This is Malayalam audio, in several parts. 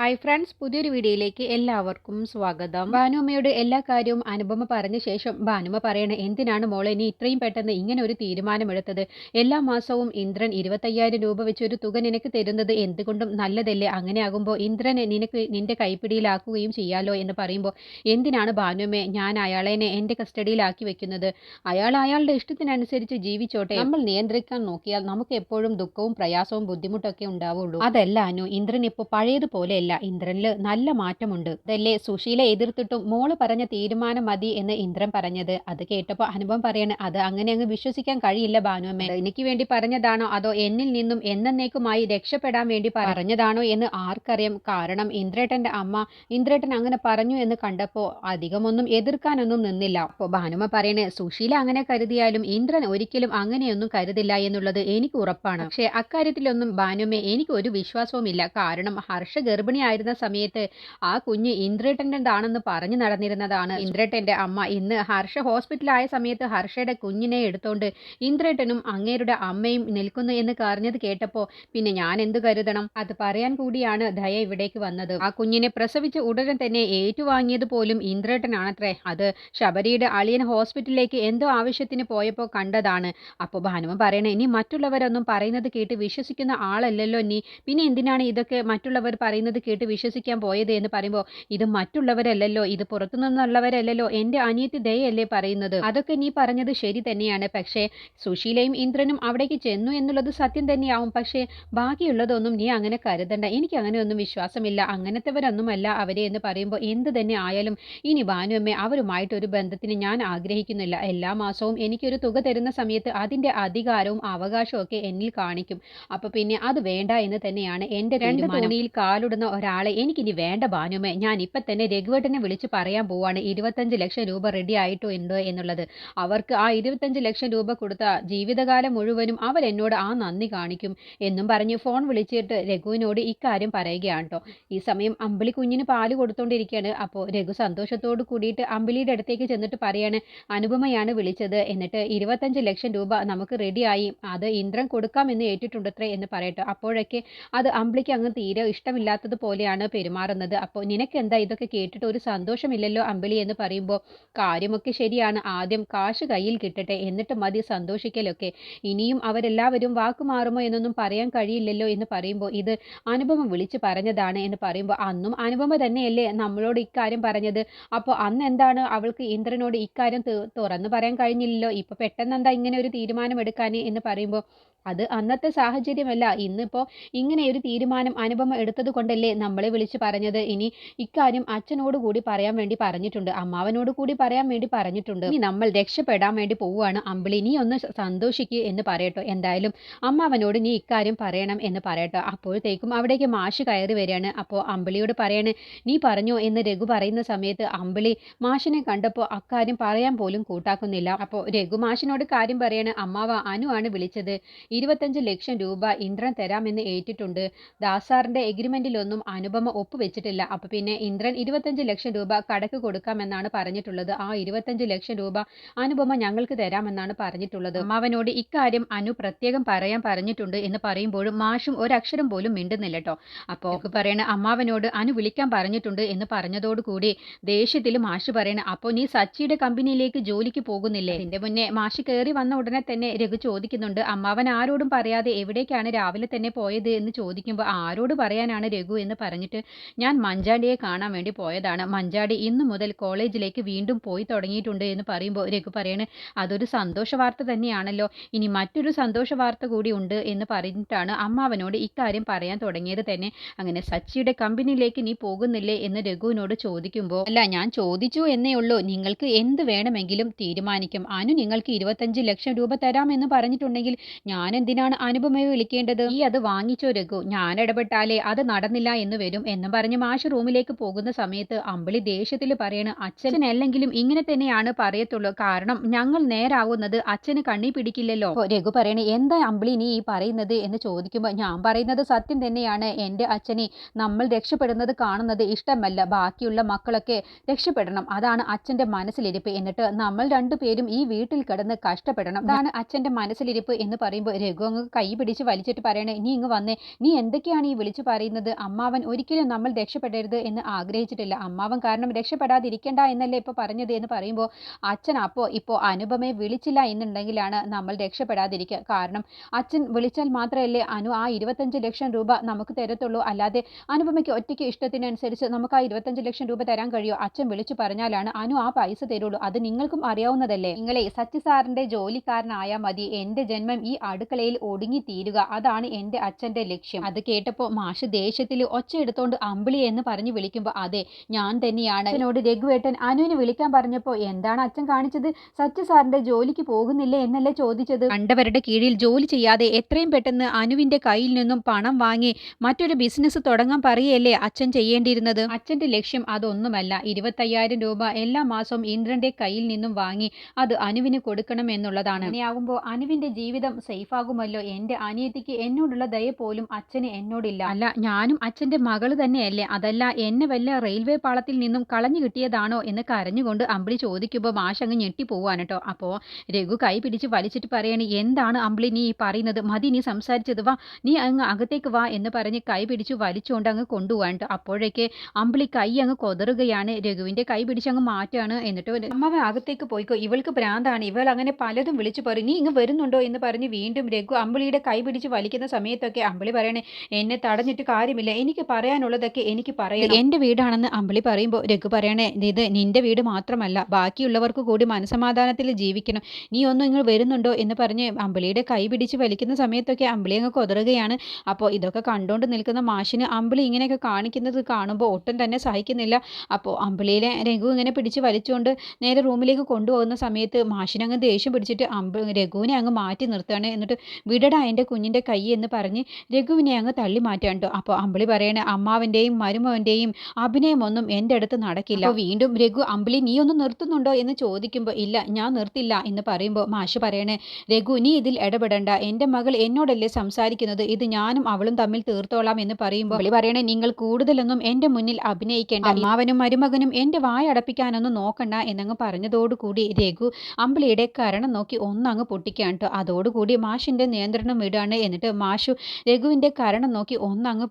ഹായ് ഫ്രണ്ട്സ് പുതിയൊരു വീഡിയോയിലേക്ക് എല്ലാവർക്കും സ്വാഗതം. ഭാനുമ്മയോട് എല്ലാ കാര്യവും അനുപമ പറഞ്ഞ ശേഷം ഭാനുമ പറയണ എന്തിനാണ് മോളെ നീ ഇത്രയും പെട്ടെന്ന് ഇങ്ങനെ ഒരു തീരുമാനമെടുത്തത്? എല്ലാ മാസവും ഇന്ദ്രൻ ഇരുപത്തയ്യായിരം രൂപ വെച്ച് ഒരു തുക നിനക്ക് തരുന്നത് എന്തുകൊണ്ടും നല്ലതല്ലേ? അങ്ങനെയാകുമ്പോൾ ഇന്ദ്രനെ നിനക്ക് നിന്റെ കൈപ്പിടിയിലാക്കുകയും ചെയ്യാലോ എന്ന് പറയുമ്പോൾ എന്തിനാണ് ഭാനുമ്മയെ ഞാൻ അയാളെനെ എന്റെ കസ്റ്റഡിയിലാക്കി വെക്കുന്നത്? അയാൾ അയാളുടെ ഇഷ്ടത്തിനനുസരിച്ച് ജീവിച്ചോട്ടെ. നമ്മൾ നിയന്ത്രിക്കാൻ നോക്കിയാൽ നമുക്ക് എപ്പോഴും ദുഃഖവും പ്രയാസവും ബുദ്ധിമുട്ടൊക്കെ ഉണ്ടാവുള്ളൂ. അതല്ല അനു ഇന്ദ്രൻ ഇപ്പോൾ പഴയതുപോലെയല്ല ഇന്ദ്രനിൽ നല്ല മാറ്റമുണ്ട്. അതല്ലേ സുശീല എതിർത്തിട്ടും മോൾ പറഞ്ഞ തീരുമാനം മതി എന്ന് ഇന്ദ്രൻ പറഞ്ഞത്. അത് കേട്ടപ്പോൾ അനുഭവം പറയാണ് അത് അങ്ങനെ അങ്ങ് വിശ്വസിക്കാൻ കഴിയില്ല ഭാനുവമ്മേ എനിക്ക് വേണ്ടി പറഞ്ഞതാണോ അതോ എന്നിൽ നിന്നും എന്നേക്കുമായി രക്ഷപ്പെടാൻ വേണ്ടി പറഞ്ഞതാണോ എന്ന് ആർക്കറിയാം. കാരണം ഇന്ദ്രേട്ടന്റെ അമ്മ ഇന്ദ്രേട്ടൻ അങ്ങനെ പറഞ്ഞു എന്ന് കണ്ടപ്പോൾ അധികമൊന്നും എതിർക്കാനൊന്നും നിന്നില്ല. അപ്പോൾ ഭാനുമ പറയണേ സുശീല അങ്ങനെ കരുതിയാലും ഇന്ദ്രൻ ഒരിക്കലും അങ്ങനെയൊന്നും കരുതില്ല എന്നുള്ളത് എനിക്ക് ഉറപ്പാണ്. പക്ഷേ അക്കാര്യത്തിലൊന്നും ഭാനുമെ എനിക്ക് ഒരു വിശ്വാസവുമില്ല. കാരണം ഹർഷ ഗർഭിണിയായിരുന്ന സമയത്ത് ആ കുഞ്ഞ് ഇന്ദ്രേട്ടന്റെതാണെന്ന് പറഞ്ഞു നടന്നിരുന്നതാണ്. ഇന്ദ്രട്ടന്റെ അമ്മ ഇന്ന് ഹർഷ ഹോസ്പിറ്റലായ സമയത്ത് ഹർഷയുടെ കുഞ്ഞിനെ എടുത്തോണ്ട് ഇന്ദ്രേട്ടനും അങ്ങേരുടെ അമ്മയും നിൽക്കുന്നു എന്ന് പറഞ്ഞത് കേട്ടപ്പോൾ പിന്നെ ഞാൻ എന്തു കരുതണം? അത് പറയാൻ കൂടിയാണ് ദയ ഇവിടേക്ക് വന്നത്. ആ കുഞ്ഞിനെ പ്രസവിച്ച് ഉടനെ തന്നെ ഏറ്റുവാങ്ങിയത് പോലും ഇന്ദ്രേട്ടനാണത്രേ. അത് ശബരിയുടെ അളിയൻ ഹോസ്പിറ്റലിലേക്ക് എന്തോ ആവശ്യത്തിന് പോയപ്പോൾ കണ്ടതാണ്. അപ്പോൾ ഭാനുമ പറയണേ ഇനി മറ്റുള്ളവരൊന്നും പറയുന്നത് കേട്ട് വിശ്വസിക്കുന്ന ആളല്ലല്ലോ നീ. പിന്നെ എന്തിനാണ് ഇതൊക്കെ മറ്റുള്ളവർ പറയുന്നത് കേട്ട് വിശ്വസിക്കാൻ പോയത് എന്ന് പറയുമ്പോൾ ഇത് മറ്റുള്ളവരല്ലല്ലോ ഇത് പുറത്തു നിന്നുള്ളവരല്ലല്ലോ എന്റെ അനിയത്തി ദയയല്ലേ പറയുന്നത്. അതൊക്കെ നീ പറഞ്ഞത് ശരി തന്നെയാണ്. പക്ഷേ സുശീലയും ഇന്ദ്രനും അവിടേക്ക് ചെന്നു എന്നുള്ളത് സത്യം തന്നെയാവും. പക്ഷേ ബാക്കിയുള്ളതൊന്നും നീ അങ്ങനെ കരുതണ്ട. എനിക്ക് അങ്ങനെ ഒന്നും വിശ്വാസമില്ല. അങ്ങനത്തെവരൊന്നുമല്ല അവരെ എന്ന് പറയുമ്പോൾ എന്ത് തന്നെ ആയാലും ഇനി ഭാനുവമ്മേ അവരുമായിട്ട് ഒരു ബന്ധത്തിന് ഞാൻ ആഗ്രഹിക്കുന്നില്ല. എല്ലാ മാസവും എനിക്കൊരു തുക തരുന്ന സമയത്ത് അതിന്റെ അധികാരവും അവകാശവും ഒക്കെ എന്നിൽ കാണിക്കും. അപ്പോൾ പിന്നെ അത് വേണ്ട എന്ന് തന്നെയാണ് എന്റെ രണ്ട് തോണിയിൽ കാലിടുന്ന ഒരാളെ എനിക്കിനി വേണ്ട ഭാനുമേ. ഞാൻ ഇപ്പം തന്നെ രഘുവേട്ടനെ വിളിച്ച് പറയാൻ പോവാണ്. ഇരുപത്തഞ്ച് ലക്ഷം രൂപ റെഡി ആയിട്ടോ ഉണ്ടോ എന്നുള്ളത്. അവർക്ക് ആ ഇരുപത്തഞ്ച് ലക്ഷം രൂപ കൊടുത്ത ജീവിതകാലം മുഴുവനും അവർ എന്നോട് ആ നന്ദി കാണിക്കും എന്നും പറഞ്ഞ് ഫോൺ വിളിച്ചിട്ട് രഘുവിനോട് ഇക്കാര്യം പറയുകയാണ് കേട്ടോ ഈ സമയം അമ്പിളി കുഞ്ഞിന് പാൽ കൊടുത്തോണ്ടിരിക്കുകയാണ് അപ്പോൾ രഘു സന്തോഷത്തോട് കൂടിയിട്ട് അമ്പിളിയുടെ അടുത്തേക്ക് ചെന്നിട്ട് പറയാണ് അനുപമയാണ് വിളിച്ചത്. എന്നിട്ട് ഇരുപത്തഞ്ച് ലക്ഷം രൂപ നമുക്ക് റെഡിയായി അത് ഇന്ദ്രൻ കൊടുക്കാമെന്ന് ഏറ്റിട്ടുണ്ടത്രേ എന്ന് പറയട്ടെ. അപ്പോഴൊക്കെ അത് അമ്പിളിക്ക് അങ്ങ് തീരെ ഇഷ്ടമില്ലാത്തത് പോലെയാണ് പെരുമാറുന്നത്. അപ്പോൾ നിനക്ക് എന്താ ഇതൊക്കെ കേട്ടിട്ട് ഒരു സന്തോഷമില്ലല്ലോ അമ്പിളി എന്ന് പറയുമ്പോൾ കാര്യമൊക്കെ ശരിയാണ്. ആദ്യം കാശ് കയ്യിൽ കിട്ടട്ടെ. എന്നിട്ട് മതി സന്തോഷിക്കലൊക്കെ. ഇനിയും അവരെല്ലാവരും വാക്ക് മാറുമോ എന്നൊന്നും പറയാൻ കഴിയില്ലല്ലോ എന്ന് പറയുമ്പോൾ ഇത് അനുപമ വിളിച്ച് പറഞ്ഞതാണ് എന്ന് പറയുമ്പോൾ അന്നും അനുപമ തന്നെയല്ലേ നമ്മളോട് ഇക്കാര്യം പറഞ്ഞത്. അപ്പോൾ അന്ന് എന്താണ് അവൾക്ക് ഇന്ദ്രനോട് ഇക്കാര്യം തുറന്നു പറയാൻ കഴിഞ്ഞില്ലല്ലോ. ഇപ്പോൾ പെട്ടെന്ന് എന്താ ഇങ്ങനെ ഒരു തീരുമാനം എടുക്കാൻ എന്ന് പറയുമ്പോൾ അത് അന്നത്തെ സാഹചര്യമല്ല. ഇന്നിപ്പോൾ ഇങ്ങനെ ഒരു തീരുമാനം അനുപമ എടുത്തത് കൊണ്ടല്ലേ നമ്മളെ വിളിച്ച് പറഞ്ഞത്? ഇനി ഇക്കാര്യം അച്ഛനോട് കൂടി പറയാൻ വേണ്ടി പറഞ്ഞിട്ടുണ്ട്. അമ്മാവനോട് കൂടി പറയാൻ വേണ്ടി പറഞ്ഞിട്ടുണ്ട്. ഇനി നമ്മൾ രക്ഷപ്പെടാൻ വേണ്ടി പോവുകയാണ്. അമ്പിളി നീ ഒന്ന് സന്തോഷിക്കുക എന്ന് പറയട്ടോ. എന്തായാലും അമ്മാവനോട് നീ ഇക്കാര്യം പറയണം എന്ന് പറയട്ടോ. അപ്പോഴത്തേക്കും അവിടേക്ക് മാഷ് കയറി വരികയാണ്. അപ്പോൾ അമ്പിളിയോട് പറയണേ നീ പറഞ്ഞോ എന്ന് രഘു പറയുന്ന സമയത്ത് അമ്പിളി മാഷിനെ കണ്ടപ്പോൾ അക്കാര്യം പറയാൻ പോലും കൂട്ടാക്കുന്നില്ല. അപ്പോൾ രഘു മാഷിനോട് കാര്യം പറയാണ് അമ്മാവ അനു ആണ് വിളിച്ചത്. ഇരുപത്തഞ്ച് ലക്ഷം രൂപ ഇന്ദ്രൻ തരാമെന്ന് ഏറ്റിട്ടുണ്ട്. ദാസാറിന്റെ എഗ്രിമെന്റിലൊന്നും അനുപമ ഒപ്പുവെച്ചിട്ടില്ല. അപ്പൊ പിന്നെ ഇന്ദ്രൻ ഇരുപത്തഞ്ച് ലക്ഷം രൂപ കടക്ക് കൊടുക്കാമെന്നാണ് പറഞ്ഞിട്ടുള്ളത്. ആ ഇരുപത്തഞ്ച് ലക്ഷം രൂപ അനുപമ ഞങ്ങൾക്ക് തരാമെന്നാണ് പറഞ്ഞിട്ടുള്ളത്. അമ്മാവനോട് ഇക്കാര്യം അനു പ്രത്യേകം പറയാൻ പറഞ്ഞിട്ടുണ്ട് എന്ന് പറയുമ്പോഴും മാഷും ഒരക്ഷരം പോലും മിണ്ടുന്നില്ല കേട്ടോ. അപ്പോൾ പറയണ അമ്മാവനോട് അനു വിളിക്കാൻ പറഞ്ഞിട്ടുണ്ട് എന്ന് പറഞ്ഞതോടുകൂടി ദേഷ്യത്തിൽ മാഷ് പറയണ അപ്പോൾ നീ സച്ചിയുടെ കമ്പനിയിലേക്ക് ജോലിക്ക് പോകുന്നില്ലേ? എന്റെ മുന്നേ മാഷ് കയറി വന്ന ഉടനെ തന്നെ രഘു ചോദിക്കുന്നുണ്ട് അമ്മാവൻ ആരോടും പറയാതെ എവിടേക്കാണ് രാവിലെ തന്നെ പോയത് എന്ന് ചോദിക്കുമ്പോൾ ആരോട് പറയാനാണ് രഘു എന്ന് പറഞ്ഞിട്ട് ഞാൻ മഞ്ചാടിയെ കാണാൻ വേണ്ടി പോയതാണ്. മഞ്ചാടി ഇന്നു മുതൽ കോളേജിലേക്ക് വീണ്ടും പോയി തുടങ്ങിയിട്ടുണ്ട് എന്ന് പറയുമ്പോൾ രഘു പറയണ് അതൊരു സന്തോഷ വാർത്ത തന്നെയാണല്ലോ. ഇനി മറ്റൊരു സന്തോഷ വാർത്ത കൂടി ഉണ്ട് എന്ന് പറഞ്ഞിട്ടാണ് അമ്മാവനോട് ഇക്കാര്യം പറയാൻ തുടങ്ങിയത് തന്നെ. അങ്ങനെ സച്ചിയുടെ കമ്പനിയിലേക്ക് നീ പോകുന്നില്ലേ എന്ന് രഘുവിനോട് ചോദിക്കുമ്പോൾ അല്ല ഞാൻ ചോദിച്ചു എന്നേ ഉള്ളൂ. നിങ്ങൾക്ക് എന്ത് വേണമെങ്കിലും തീരുമാനിക്കും. അനു നിങ്ങൾക്ക് ഇരുപത്തഞ്ച് ലക്ഷം രൂപ തരാമെന്ന് പറഞ്ഞിട്ടുണ്ടെങ്കിൽ ഞാൻ എന്തിനാണ് അനുപമയെ വിളിക്കേണ്ടത്? ഈ അത് വാങ്ങിച്ചോ രഘു. ഞാൻ ഇടപെട്ടാലേ അത് നടന്നില്ല എന്ന് വരും എന്ന് പറഞ്ഞ് മാഷ് റൂമിലേക്ക് പോകുന്ന സമയത്ത് അമ്പിളി ദേഷ്യത്തിൽ പറയണ അച്ഛൻ അല്ലെങ്കിലും ഇങ്ങനെ തന്നെയാണ് പറയത്തുള്ളൂ. കാരണം ഞങ്ങൾ നേരാവുന്നത് അച്ഛന് കണ്ണി പിടിക്കില്ലല്ലോ. രഘു പറയണേ എന്താ അമ്പിളി നീ ഈ പറയുന്നത്? എന്ന് ചോദിക്കുമ്പോൾ ഞാൻ പറയുന്നത് സത്യം തന്നെയാണ്. എന്റെ അച്ഛനെ നമ്മൾ രക്ഷപ്പെടുന്നത് കാണുന്നത് ഇഷ്ടമല്ല. ബാക്കിയുള്ള മക്കളൊക്കെ രക്ഷപ്പെടണം. അതാണ് അച്ഛന്റെ മനസ്സിലിരിപ്പ്. എന്നിട്ട് നമ്മൾ രണ്ടുപേരും ഈ വീട്ടിൽ കിടന്ന് കഷ്ടപ്പെടണം. അതാണ് അച്ഛന്റെ മനസ്സിലിരിപ്പ് എന്ന് പറയുമ്പോൾ രഘു അങ്ങ് കൈ പിടിച്ച് വലിച്ചിട്ട് പറയണേ നീ ഇങ്ങ് വന്നേ. നീ എന്തൊക്കെയാണ് ഈ വിളിച്ചു പറയുന്നത്? അമ്മാവൻ ഒരിക്കലും നമ്മൾ രക്ഷപ്പെടരുത് എന്ന് ആഗ്രഹിച്ചിട്ടില്ല. അമ്മാവൻ കാരണം രക്ഷപ്പെടാതിരിക്കണ്ട എന്നല്ലേ ഇപ്പോൾ പറഞ്ഞത് എന്ന് പറയുമ്പോൾ അച്ഛൻ അപ്പോൾ ഇപ്പോൾ അനുപമയെ വിളിച്ചില്ല എന്നുണ്ടെങ്കിലാണ് നമ്മൾ രക്ഷപ്പെടാതിരിക്കുക കാരണം അച്ഛൻ വിളിച്ചാൽ മാത്രമല്ലേ അനു ആ ഇരുപത്തഞ്ച് ലക്ഷം രൂപ നമുക്ക് തരത്തുള്ളൂ. അല്ലാതെ അനുപമയ്ക്ക് ഒറ്റയ്ക്ക് ഇഷ്ടത്തിനനുസരിച്ച് നമുക്ക് ആ ഇരുപത്തഞ്ച് ലക്ഷം രൂപ തരാൻ കഴിയുമോ അച്ഛൻ വിളിച്ചു പറഞ്ഞാലാണ് അനു ആ പൈസ തരുള്ളൂ. അത് നിങ്ങൾക്കും അറിയാവുന്നതല്ലേ. നിങ്ങളെ സച്ചി സാറിന്റെ ജോലിക്കാരനായാൽ മതി. എന്റെ ജന്മം ഈ അടുക്കളയിൽ ഒടുങ്ങി തീരുക അതാണ് എന്റെ അച്ഛന്റെ ലക്ഷ്യം. അത് കേട്ടപ്പോൾ മാഷ് ദേഷ്യത്തിൽ ഒച്ച എടുത്തോണ്ട് അമ്പിളി എന്ന് പറഞ്ഞു വിളിക്കുമ്പോൾ അതെ ഞാൻ തന്നെയാണ്. അച്ഛനോട് രഘുവേട്ടൻ അനുവിനെ വിളിക്കാൻ പറഞ്ഞപ്പോൾ എന്താണ് അച്ഛൻ കാണിച്ചത്? സത്യ സാറിന്റെ ജോലിക്ക് പോകുന്നില്ലേ എന്നല്ലേ ചോദിച്ചത്? കണ്ടവരുടെ കീഴിൽ ജോലി ചെയ്യാതെ എത്രയും പെട്ടെന്ന് അനുവിന്റെ കയ്യിൽ നിന്നും പണം വാങ്ങി മറ്റൊരു ബിസിനസ് തുടങ്ങാൻ പറയല്ലേ അച്ഛൻ ചെയ്യേണ്ടിയിരുന്നത്? അച്ഛന്റെ ലക്ഷ്യം അതൊന്നുമല്ല. ഇരുപത്തയ്യായിരം രൂപ എല്ലാ മാസവും ഇന്ദ്രന്റെ കയ്യിൽ നിന്നും വാങ്ങി അത് അനുവിന് കൊടുക്കണം എന്നുള്ളതാണ് അങ്ങനെയാകുമ്പോൾ അനുവിന്റെ ജീവിതം സേഫ് ആകുമല്ലോ. എന്റെ അനിയത്തിക്ക് എന്നോടുള്ള ദയ പോലും അച്ഛന് എന്നോടില്ല. അല്ല ഞാനും അച്ഛന്റെ മകൾ തന്നെയല്ലേ. അതല്ല എന്നെ വല്ല റെയിൽവേ പാളത്തിൽ നിന്നും കളഞ്ഞു കിട്ടിയതാണോ എന്ന് കരഞ്ഞുകൊണ്ട് അമ്പിളി ചോദിക്കുമ്പോൾ മാഷങ്ങ് അങ്ങ് ഞെട്ടി പോവാണ് കേട്ടോ അപ്പോൾ രഘു കൈ പിടിച്ച് വലിച്ചിട്ട് പറയണി എന്താണ് അമ്പിളി നീ പറയുന്നത്? മതി നീ സംസാരിച്ചത് വാ. നീ അങ്ങ് അകത്തേക്ക് വാ എന്ന് പറഞ്ഞ് കൈ പിടിച്ച് വലിച്ചുകൊണ്ട് അങ്ങ് കൊണ്ടുപോകാൻ കേട്ടോ അപ്പോഴേക്ക് അമ്പിളി കൈ അങ്ങ് കൊതറുകയാണ്. രഘുവിന്റെ കൈ പിടിച്ച് അങ്ങ് മാറ്റാണ് എന്നിട്ട് അമ്മ അകത്തേക്ക് പോയിക്കോ. ഇവൾക്ക് ഭ്രാന്താണ്. ഇവൾ അങ്ങനെ പലതും വിളിച്ചു പറയും. നീ ഇങ്ങ് വരുന്നുണ്ടോ? എന്ന് പറഞ്ഞ് വീണ്ടും രഘു അമ്പിളിയുടെ കൈ പിടിച്ച് വലിക്കുന്ന സമയത്തൊക്കെ അമ്പിളി പറയണേ എന്നെ തടഞ്ഞിട്ട് കാര്യമില്ല. എനിക്ക് പറയാനുള്ളതൊക്കെ എനിക്ക് പറയണം. എന്റെ വീടാണെന്ന് അമ്പിളി പറയുമ്പോൾ രഘു പറയണേ ഇത് നിന്റെ വീട് മാത്രമല്ല ബാക്കിയുള്ളവർക്ക് കൂടി മനസമാധാനത്തിൽ ജീവിക്കണം. നീ ഒന്നും നിങ്ങൾ വരുന്നുണ്ടോ? എന്ന് പറഞ്ഞ് അമ്പിളിയുടെ കൈ പിടിച്ച് വലിക്കുന്ന സമയത്തൊക്കെ അമ്പിളി അങ്ങ് കൊതറുകയാണ്. അപ്പോൾ ഇതൊക്കെ കണ്ടുകൊണ്ട് നിൽക്കുന്ന മാഷിന് അമ്പിളി ഇങ്ങനെയൊക്കെ കാണിക്കുന്നത് കാണുമ്പോൾ ഒട്ടും തന്നെ സഹിക്കുന്നില്ല. അപ്പോൾ അമ്പിളിയിലെ രഘു ഇങ്ങനെ പിടിച്ച് വലിച്ചുകൊണ്ട് നേരെ റൂമിലേക്ക് കൊണ്ടുപോകുന്ന സമയത്ത് മാഷിനങ്ങ് ദേഷ്യം പിടിച്ചിട്ട് അമ്പ രഘുവിനെ അങ്ങ് മാറ്റി നിർത്തുകയാണ്. എന്നിട്ട് വിടടാ എന്റെ കുഞ്ഞിന്റെ കൈ എന്ന് പറഞ്ഞ് രഘുവിനെ അങ്ങ് തള്ളി മാറ്റാൻ കേട്ടോ അപ്പോൾ അമ്പിളി പറയണേ അമ്മാവന്റെയും മരുമവന്റെയും അഭിനയമൊന്നും എന്റെ അടുത്ത് നടക്കില്ല. അപ്പോൾ വീണ്ടും രഘു അമ്പിളി നീ ഒന്ന് നിർത്തുന്നുണ്ടോ? എന്ന് ചോദിക്കുമ്പോൾ ഇല്ല ഞാൻ നിർത്തില്ല എന്ന് പറയുമ്പോൾ മാഷ് പറയണേ രഘു നീ ഇതിൽ ഇടപെടണ്ട. എന്റെ മകൾ എന്നോടല്ലേ സംസാരിക്കുന്നത്? ഇത് ഞാനും അവളും തമ്മിൽ തീർത്തോളാം എന്ന് പറയുമ്പോൾ അമ്പിളി പറയണേ നിങ്ങൾ കൂടുതലൊന്നും എന്റെ മുന്നിൽ അഭിനയിക്കേണ്ട. അമ്മാവനും മരുമകനും എന്റെ വായ അടപ്പിക്കാനൊന്നും നോക്കണ്ട എന്നങ്ങ് പറഞ്ഞതോടുകൂടി രഘു അമ്പിളിയുടെ കരണം നോക്കി ഒന്നങ്ങ് പൊട്ടിക്കാൻ കേട്ടോ അതോടുകൂടി മാഷിന്റെ നിയന്ത്രണം വിടുകയാണ് എന്നിട്ട് മാഷു രഘുവിന്റെ കരണം നോക്കി ഒന്നങ്ങ്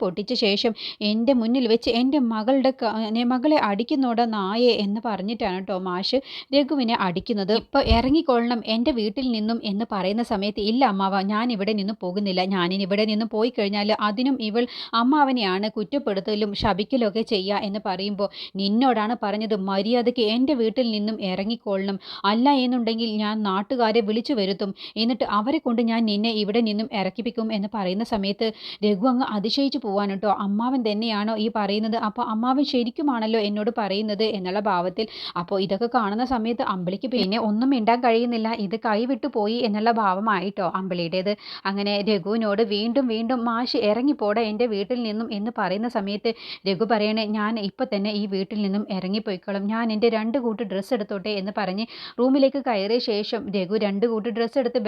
പൊട്ടിച്ച ശേഷം എന്റെ മുന്നിൽ വെച്ച് എന്റെ മകളുടെ മകളെ അടിക്കുന്നോട നായേ എന്ന് പറഞ്ഞിട്ടാണ് കേട്ടോ മാഷ് രഘുവിനെ അടിക്കുന്നത്. ഇപ്പോൾ ഇറങ്ങിക്കൊള്ളണം. എന്റെ വീട്ടിൽ നിന്നും എന്ന് പറയുന്ന സമയത്ത് ഇല്ല അമ്മാവ ഞാൻ ഇവിടെ നിന്ന് പോകുന്നില്ല. ഞാനിനി ഇവിടെ നിന്ന് പോയി കഴിഞ്ഞാൽ അതിനും ഇവൾ അമ്മാവനെയാണ് കുറ്റപ്പെടുത്തലും ശപിക്കലും ഒക്കെ ചെയ്യുക എന്ന് പറയുമ്പോൾ നിന്നോടാണ് പറഞ്ഞത് മര്യാദയ്ക്ക് എന്റെ വീട്ടിൽ നിന്നും ഇറങ്ങിക്കൊള്ളണം. അല്ല എന്നുണ്ടെങ്കിൽ ഞാൻ നാട്ടുകാരെ വിളിച്ചു വരുത്തും. എന്നിട്ട് അവരെ കൊണ്ട് ഞാൻ നിന്നെ ഇവിടെ നിന്നും ഇറക്കിപ്പിക്കും എന്ന് പറയുന്ന സമയത്ത് രഘു അങ്ങ് അതിശയിച്ചു പോവാൻ കേട്ടോ. അമ്മാവൻ തന്നെയാണോ ഈ പറയുന്നത്? അപ്പോൾ അമ്മാവൻ ശരിക്കുമാണല്ലോ എന്നോട് പറയുന്നത് എന്നുള്ള ഭാവത്തിൽ. അപ്പോൾ ഇതൊക്കെ കാണുന്ന സമയത്ത് അമ്പിളിക്ക് പിന്നെ ഒന്നും മിണ്ടാൻ കഴിയുന്നില്ല. ഇത് കൈവിട്ടു പോയി എന്നുള്ള ഭാവമായിട്ടോ അമ്പിളിയുടേത്. അങ്ങനെ രഘുവിനോട് വീണ്ടും വീണ്ടും മാഷ് ഇറങ്ങിപ്പോടെ എന്റെ വീട്ടിൽ നിന്നും എന്ന് പറയുന്ന സമയത്ത് രഘു പറയണേ ഞാൻ ഇപ്പം തന്നെ ഈ വീട്ടിൽ നിന്നും ഇറങ്ങിപ്പോയിക്കോളും. ഞാൻ എന്റെ രണ്ട് കൂട്ട് ഡ്രസ്സ് എടുത്തോട്ടെ എന്ന് പറഞ്ഞ് റൂമിലേക്ക് കയറിയ ശേഷം രഘു രണ്ട് കൂട്ട് ഡ്രസ്സ് എടുത്ത്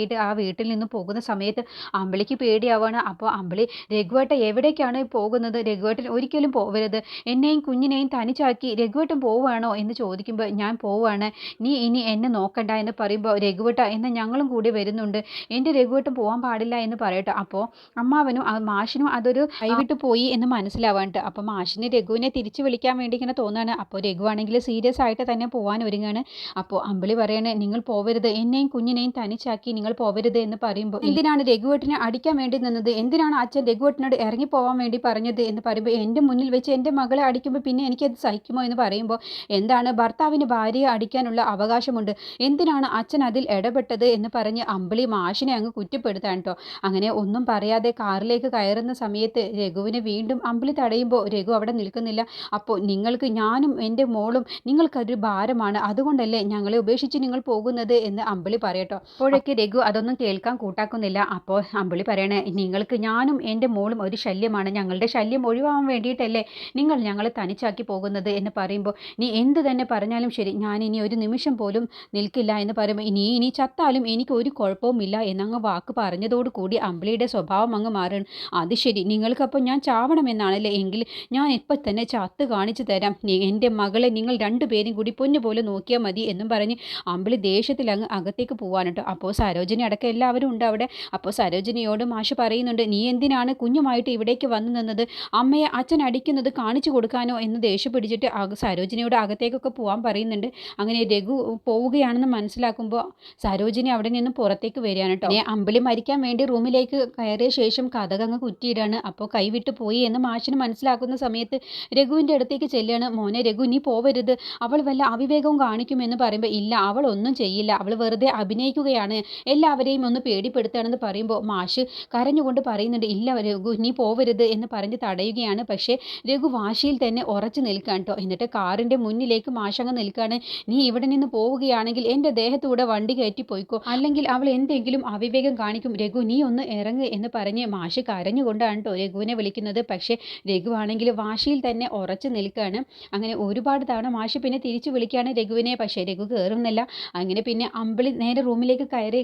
ബാഗിലാക്കിയിട്ട് ആ വീട്ടിൽ നിന്ന് പോകുന്ന സമയത്ത് അമ്പിളിക്ക് പേടിയാവാണ്. അപ്പോൾ അമ്പിളി രഘുവേട്ട എവിടേക്കാണ് പോകുന്നത്? രഘുവേട്ടൻ ഒരിക്കലും പോവരുത്. എന്നെയും കുഞ്ഞിനെയും തനിച്ചാക്കി രഘുവേട്ടൻ പോവുകയാണോ എന്ന് ചോദിക്കുമ്പോൾ ഞാൻ പോവുകയാണ്. നീ ഇനി എന്നെ നോക്കണ്ട എന്ന് പറയുമ്പോൾ രഘുവേട്ട എന്നാൽ ഞങ്ങളും കൂടി വരുന്നുണ്ട്. എന്റെ രഘുവേട്ടൻ പോകാൻ പാടില്ല എന്ന് പറയട്ടെ. അപ്പോൾ അമ്മാവനും മാഷിനും അതൊരു കൈവിട്ട് പോയി എന്ന് മനസ്സിലാവാണ്ട്. അപ്പോൾ മാഷിന് രഘുവിനെ തിരിച്ചു വിളിക്കാൻ വേണ്ടി ഇങ്ങനെ തോന്നുകയാണ് അപ്പോൾ രഘുവാണെങ്കിൽ സീരിയസ് ആയിട്ട് തന്നെ പോകാൻ ഒരുങ്ങാണ്. അപ്പോൾ അമ്പിളി പറയണേ നിങ്ങൾ പോവരുത്. എന്നെയും കുഞ്ഞിനെയും തനിച്ചാക്കി നിങ്ങൾ പോവരുത് എന്ന് പറയുമ്പോൾ എന്തിനാണ് രഘുവേട്ടനെ അടിക്കാൻ വേണ്ടി നിന്നത്? എന്തിനാണ് അച്ഛൻ രഘുവേട്ടനോട് ഇറങ്ങി പോകാൻ വേണ്ടി പറഞ്ഞത് എന്ന് പറയുമ്പോൾ എന്റെ മുന്നിൽ വെച്ച് എന്റെ മകളെ അടിക്കുമ്പോൾ പിന്നെ എനിക്ക് അത് സഹിക്കുമോ എന്ന് പറയുമ്പോൾ എന്താണ് ഭർത്താവിന് ഭാര്യയെ അടിക്കാനുള്ള അവകാശമുണ്ട്. എന്തിനാണ് അച്ഛൻ അതിൽ ഇടപെട്ടത് എന്ന് പറഞ്ഞ് അമ്പിളി മാഷിനെ അങ്ങ് കുറ്റപ്പെടുത്താൻ കേട്ടോ അങ്ങനെ ഒന്നും പറയാതെ കാറിലേക്ക് കയറുന്ന സമയത്ത് രഘുവിനെ വീണ്ടും അമ്പിളി തടയുമ്പോൾ രഘു അവിടെ നിൽക്കുന്നില്ല. അപ്പോൾ നിങ്ങൾക്ക് ഞാനും എന്റെ മോളും നിങ്ങൾക്കൊരു ഭാരമാണ്. അതുകൊണ്ടല്ലേ ഞങ്ങളെ ഉപേക്ഷിച്ച് നിങ്ങൾ പോകുന്നത് എന്ന് അമ്പിളി പറയട്ടോ. അപ്പോഴൊക്കെ രഘു അതൊന്നും കേൾക്കാൻ കൂട്ടാക്കുന്നില്ല. അപ്പോൾ അമ്പിളി പറയണേ നിങ്ങൾക്ക് ഞാനും എന്റെ മോളും ഒരു ശല്യമാണ്. ഞങ്ങളുടെ ശല്യം ഒഴിവാകാൻ വേണ്ടിയിട്ടല്ലേ നിങ്ങൾ ഞങ്ങളെ തനിച്ചാക്കി പോകുന്നത്? എന്ന് പറയുമ്പോൾ നീ എന്ത് തന്നെ പറഞ്ഞാലും ശരി. ഞാൻ ഇനി ഒരു നിമിഷം പോലും നിൽക്കില്ല എന്ന് പറയുമ്പോൾ ഇനി ഇനി ചത്താലും എനിക്ക് ഒരു കുഴപ്പവുമില്ല എന്നങ്ങ് വാക്ക് പറഞ്ഞതോടുകൂടി അമ്പിളിയുടെ സ്വഭാവം അങ്ങ് മാറുകയാണ്. അത് ശരി. നിങ്ങൾക്കപ്പോൾ ഞാൻ ചാവണമെന്നാണല്ലേ? എങ്കിൽ ഞാൻ ഇപ്പം തന്നെ ചത്ത് കാണിച്ചു തരാം. എന്റെ മകളെ നിങ്ങൾ രണ്ടുപേരും കൂടി പൊന്നുപോലെ നോക്കിയാൽ മതി എന്നും പറഞ്ഞ് അമ്പിളി ദേഷ്യത്തിൽ അങ്ങ് അകത്തേക്ക് പോകാനുണ്ട് അപ്പോൾ സരോജ സരോജിനി അടക്കം എല്ലാവരും ഉണ്ട് അവിടെ. അപ്പോൾ സരോജിനിയോട് മാഷ് പറയുന്നുണ്ട് നീ എന്തിനാണ് കുഞ്ഞുമായിട്ട് ഇവിടേക്ക് വന്നു നിന്നത്? അമ്മയെ അച്ഛൻ അടിക്കുന്നത് കാണിച്ചു കൊടുക്കാനോ? എന്ന് ദേഷ്യം പിടിച്ചിട്ട് സരോജിനിയോട് അകത്തേക്കൊക്കെ പോകാൻ പറയുന്നുണ്ട്. അങ്ങനെ രഘു പോവുകയാണെന്ന് മനസ്സിലാക്കുമ്പോൾ സരോജിനി അവിടെ നിന്ന് പുറത്തേക്ക് വരികയാണ് കേട്ടോ. അമ്പിളി മരിക്കാൻ വേണ്ടി റൂമിലേക്ക് കയറിയ ശേഷം കഥകങ്ങ് കുറ്റിയിടാണ്. അപ്പോൾ കൈവിട്ട് പോയി എന്ന് മാഷിന് മനസ്സിലാക്കുന്ന സമയത്ത് രഘുവിന്റെ അടുത്തേക്ക് ചെല്ലുകയാണ്. മോനെ രഘു നീ പോവരുത്. അവൾ വല്ല അവിവേകവും കാണിക്കുമെന്ന് പറയുമ്പോൾ ഇല്ല അവൾ ഒന്നും ചെയ്യില്ല. അവൾ വെറുതെ അഭിനയിക്കുകയാണ്. എല്ലാവരെയും ഒന്ന് പേടിപ്പെടുത്തുകയാണെന്ന് പറയുമ്പോൾ മാഷ് കരഞ്ഞുകൊണ്ട് പറയുന്നുണ്ട് ഇല്ല രഘു നീ പോവരുത് എന്ന് പറഞ്ഞ് തടയുകയാണ്. പക്ഷേ രഘു വാശിയിൽ തന്നെ ഉറച്ചു നിൽക്കാൻ കേട്ടോ എന്നിട്ട് കാറിന്റെ മുന്നിലേക്ക് മാഷങ്ങ് നിൽക്കുകയാണ്. നീ ഇവിടെ നിന്ന് പോവുകയാണെങ്കിൽ എന്റെ ദേഹത്തൂടെ വണ്ടി കയറ്റി പോയിക്കോ. അല്ലെങ്കിൽ അവൾ എന്തെങ്കിലും അവിവേകം കാണിക്കും. രഘു നീ ഒന്ന് ഇറങ്ങ് എന്ന് പറഞ്ഞ് മാഷ് കരഞ്ഞുകൊണ്ടാണ് കേട്ടോ രഘുവിനെ വിളിക്കുന്നത്. പക്ഷേ രഘു ആണെങ്കിൽ വാശിയിൽ തന്നെ ഉറച്ചു നിൽക്കുകയാണ്. അങ്ങനെ ഒരുപാട് തവണ മാഷ് പിന്നെ തിരിച്ചു വിളിക്കുകയാണ് രഘുവിനെ. പക്ഷേ രഘു കയറുന്നില്ല അങ്ങനെ പിന്നെ അമ്പിളി നേരെ റൂമിലേക്ക് കയറി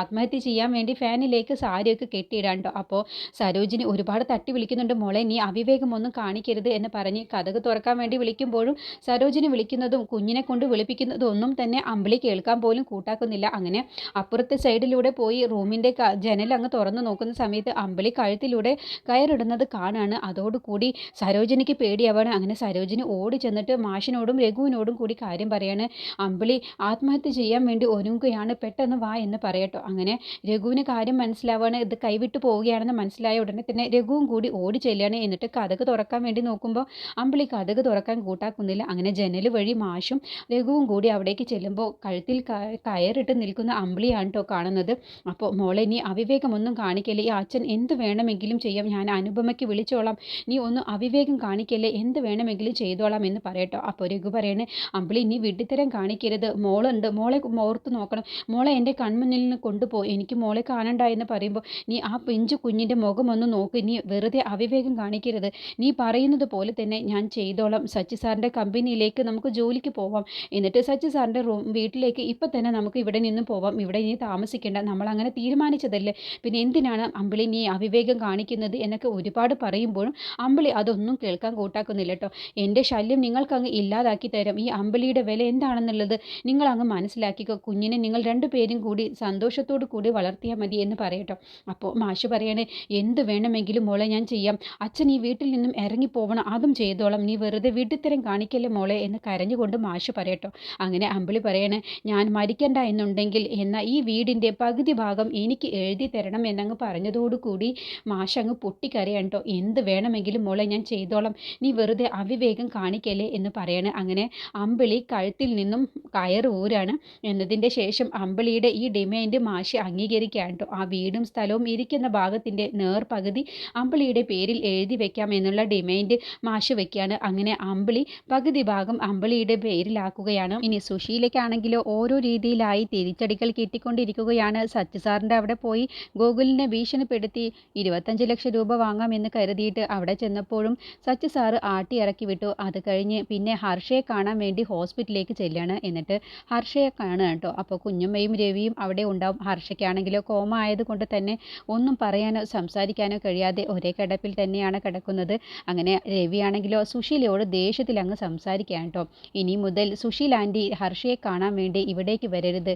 ആത്മഹത്യ ചെയ്യാൻ വേണ്ടി ഫാനിലേക്ക് സാരിയൊക്കെ കെട്ടിയിടാണ്ടോ കേട്ടോ അപ്പോൾ സരോജിനി ഒരുപാട് തട്ടി വിളിക്കുന്നുണ്ട് മോളെ നീ അവിവേകമൊന്നും കാണിക്കരുത് എന്ന് പറഞ്ഞ് കഥക് തുറക്കാൻ വേണ്ടി വിളിക്കുമ്പോഴും സരോജിനി വിളിക്കുന്നതും കുഞ്ഞിനെ കൊണ്ട് വിളിപ്പിക്കുന്നതും ഒന്നും തന്നെ അമ്പിളി കേൾക്കാൻ പോലും കൂട്ടാക്കുന്നില്ല. അങ്ങനെ അപ്പുറത്തെ സൈഡിലൂടെ പോയി റൂമിന്റെ ജനൽ അങ്ങ് തുറന്നു നോക്കുന്ന സമയത്ത് അമ്പിളി കഴുത്തിലൂടെ കയറിടുന്നത് കാണാണ്. അതോടുകൂടി സരോജിനിക്ക് പേടിയാവാണ്. അങ്ങനെ സരോജിനി ഓടി ചെന്നിട്ട് മാഷിനോടും രഘുവിനോടും കൂടി കാര്യം പറയാണ് അമ്പിളി ആത്മഹത്യ ചെയ്യാൻ വേണ്ടി ഒരുങ്ങുകയാണ് പെട്ടെന്ന് വാ എന്ന് പറയട്ടോ. അങ്ങനെ രഘുവിന് കാര്യം മനസ്സിലാവുകയാണ് ഇത് കൈവിട്ട് പോവുകയാണെന്ന് മനസ്സിലായ ഉടനെ തന്നെ രഘുവും കൂടി ഓടി ചെല്ലുകയാണ്. എന്നിട്ട് കഥക് തുറക്കാൻ വേണ്ടി നോക്കുമ്പോൾ അമ്പിളി കഥക് തുറക്കാൻ കൂട്ടാക്കുന്നില്ല. അങ്ങനെ ജനൽ വഴി മാഷും രഘുവും കൂടി അവിടേക്ക് ചെല്ലുമ്പോൾ കഴുത്തിൽ കയറിട്ട് നിൽക്കുന്ന അമ്പിളിയാണ് കേട്ടോ കാണുന്നത്. അപ്പോൾ മോളെ നീ അവിവേകമൊന്നും കാണിക്കല്ലേ? ഈ അച്ഛൻ എന്ത് വേണമെങ്കിലും ചെയ്യാം. ഞാൻ അനുപമയ്ക്ക് വിളിച്ചോളാം. നീ ഒന്ന് അവിവേകം കാണിക്കല്ലേ? എന്ത് വേണമെങ്കിലും ചെയ്തോളാം എന്ന് പറയട്ടോ. അപ്പോൾ രഘു പറയണേ അമ്പിളി നീ വിഡ്ഢിത്തരം കാണിക്കരുത്. മോളുണ്ട്. മോളെ ഓർത്ത് നോക്കണം. മോളെ എന്റെ കൺമുന്നിൽ നിന്ന് കൊണ്ടുപോയി എനിക്ക് മോളെ കാണണ്ട എന്ന് പറയുമ്പോൾ നീ ആ പിഞ്ചു കുഞ്ഞിന്റെ മുഖമൊന്ന് നോക്ക്. നീ വെറുതെ അവിവേകം കാണിക്കരുത്. നീ പറയുന്നത് പോലെ തന്നെ ഞാൻ ചെയ്തോളാം. സച്ചി സാറിന്റെ കമ്പനിയിലേക്ക് നമുക്ക് ജോലിക്ക് പോവാം. എന്നിട്ട് സച്ചി സാറിന്റെ റൂം വീട്ടിലേക്ക് ഇപ്പം തന്നെ നമുക്ക് ഇവിടെ നിന്ന് പോവാം. ഇവിടെ ഇനി താമസിക്കേണ്ട. നമ്മൾ അങ്ങനെ തീരുമാനിച്ചതല്ലേ? പിന്നെ എന്തിനാണ് അമ്പിളി നീ അവിവേകം കാണിക്കുന്നത് എന്നൊക്കെ ഒരുപാട് പറയുമ്പോഴും അമ്പിളി അതൊന്നും കേൾക്കാൻ കൂട്ടാക്കുന്നില്ല കേട്ടോ. എന്റെ ശല്യം നിങ്ങൾക്കങ്ങ് ഇല്ലാതാക്കി തരാം. ഈ അമ്പിളിയുടെ വില എന്താണെന്നുള്ളത് നിങ്ങളങ്ങ് മനസ്സിലാക്കിക്കോ. കുഞ്ഞിനെ നിങ്ങൾ രണ്ടുപേരും കൂടി സന്തോഷത്തോടു കൂടി വളർത്തിയാൽ മതി എന്ന് പറയട്ടോ. അപ്പോൾ മാഷ് പറയണേ എന്ത് വേണമെങ്കിലും മോളെ ഞാൻ ചെയ്യാം. അച്ഛൻ ഈ വീട്ടിൽ നിന്നും ഇറങ്ങിപ്പോവണം അതും ചെയ്തോളാം. നീ വെറുതെ വീട്ടിത്തരം കാണിക്കല്ലേ മോളെ? എന്ന് കരഞ്ഞുകൊണ്ട് മാഷ് പറയട്ടോ. അങ്ങനെ അമ്പിളി പറയണേ ഞാൻ മരിക്കണ്ട എന്നുണ്ടെങ്കിൽ എന്നാൽ ഈ വീടിന്റെ പകുതി ഭാഗം എനിക്ക് എഴുതി തരണം എന്നങ്ങ് പറഞ്ഞതോടുകൂടി മാഷ് അങ്ങ് പൊട്ടിക്കരയാണ് കേട്ടോ. എന്ത് വേണമെങ്കിലും മോളെ ഞാൻ ചെയ്തോളാം. നീ വെറുതെ അവിവേകം കാണിക്കല്ലേ? എന്ന് പറയണേ. അങ്ങനെ അമ്പിളി കഴുത്തിൽ നിന്നും കയറ് ഊരാണ്. എന്നതിന്റെ ശേഷം അമ്പിളിയുടെ ഈ ഡിമാൻഡ് മാഷി അംഗീകരിക്കുകയാണ് കേട്ടോ ആ വീടും സ്ഥലവും ഇരിക്കുന്ന ഭാഗത്തിന്റെ നേർ പകുതി അമ്പിളിയുടെ പേരിൽ എഴുതി വെക്കാം എന്നുള്ള ഡിമാൻഡ് മാഷി വെക്കുകയാണ് അങ്ങനെ അമ്പിളി പകുതി ഭാഗം അമ്പിളിയുടെ പേരിലാക്കുകയാണ്. ഇനി സുശീലയ്ക്കാണെങ്കിലോ ഓരോ രീതിയിലായി തിരിച്ചടികൾ കിട്ടിക്കൊണ്ടിരിക്കുകയാണ്. സച്ച് അവിടെ പോയി ഗോകുലിനെ ഭീഷണിപ്പെടുത്തി ഇരുപത്തഞ്ച് ലക്ഷം രൂപ വാങ്ങാമെന്ന് കരുതിയിട്ട് അവിടെ ചെന്നപ്പോഴും സച്ച് സാറ് ആട്ടി ഇറക്കി വിട്ടു. അത് കഴിഞ്ഞ് പിന്നെ ഹർഷയെ കാണാൻ വേണ്ടി ഹോസ്പിറ്റലിലേക്ക് ചെല്ലുകയാണ് എന്നിട്ട് ഹർഷയെ കാണുകയാണ് കേട്ടോ അപ്പോൾ കുഞ്ഞമ്മയും രവിയും അവിടെ ഉണ്ടാവും. ഹർഷയ്ക്കാണെങ്കിലോ കോമ ആയതുകൊണ്ട് തന്നെ ഒന്നും പറയാനോ സംസാരിക്കാനോ കഴിയാതെ ഒരേ കിടപ്പിൽ തന്നെയാണ് കിടക്കുന്നത്. അങ്ങനെ രവിയാണെങ്കിലോ സുശീലയോട് ദേഷ്യത്തിൽ അങ്ങ് സംസാരിക്കുകയാണ് കേട്ടോ. ഇനി മുതൽ സുശീൽ ആന്റി ഹർഷയെ കാണാൻ വേണ്ടി ഇവിടേക്ക് വരരുത്.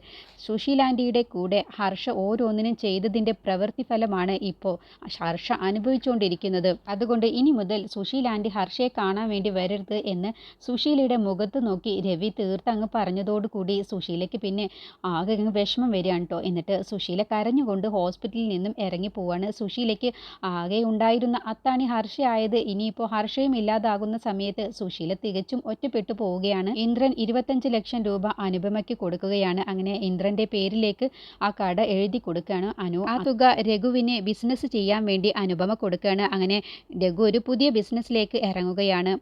സുശീൽ ആന്റിയുടെ കൂടെ ഹർഷ ഓരോന്നിനും ചെയ്തതിന്റെ പ്രവൃത്തി ഫലമാണ് ഇപ്പോൾ ഹർഷ അനുഭവിച്ചുകൊണ്ടിരിക്കുന്നത്. അതുകൊണ്ട് ഇനി മുതൽ സുശീൽ ആന്റി ഹർഷയെ കാണാൻ വേണ്ടി വരരുത് എന്ന് സുശീലയുടെ മുഖത്ത് നോക്കി രവി തീർത്തങ്ങ് പറഞ്ഞതോടുകൂടി സുശീലയ്ക്ക് പിന്നെ ആകെ അങ്ങ് വിഷമം വരികയാണ് കേട്ടോ എന്നിട്ട് സുശീല കരഞ്ഞുകൊണ്ട് ഹോസ്പിറ്റലിൽ നിന്നും ഇറങ്ങി പോവാണ്. സുശീലയ്ക്ക് ആകെ ഉണ്ടായിരുന്ന അത്താണി ഹർഷയായത്. ഇനിയിപ്പോൾ ഹർഷയും ഇല്ലാതാകുന്ന സമയത്ത് സുശീല തികച്ചും ഒറ്റപ്പെട്ടു പോവുകയാണ്. ഇന്ദ്രൻ ഇരുപത്തഞ്ച് ലക്ഷം രൂപ അനുപമയ്ക്ക് കൊടുക്കുകയാണ്. അങ്ങനെ ഇന്ദ്രന്റെ പേരിലേക്ക് ആ കട എഴുതി കൊടുക്കുകയാണ് അനു. ആ തുക രഘുവിനെ ബിസിനസ് ചെയ്യാൻ വേണ്ടി അനുപമ കൊടുക്കുകയാണ്. അങ്ങനെ രഘു ഒരു പുതിയ ബിസിനസ്സിലേക്ക് ഇറങ്ങുകയാണ്.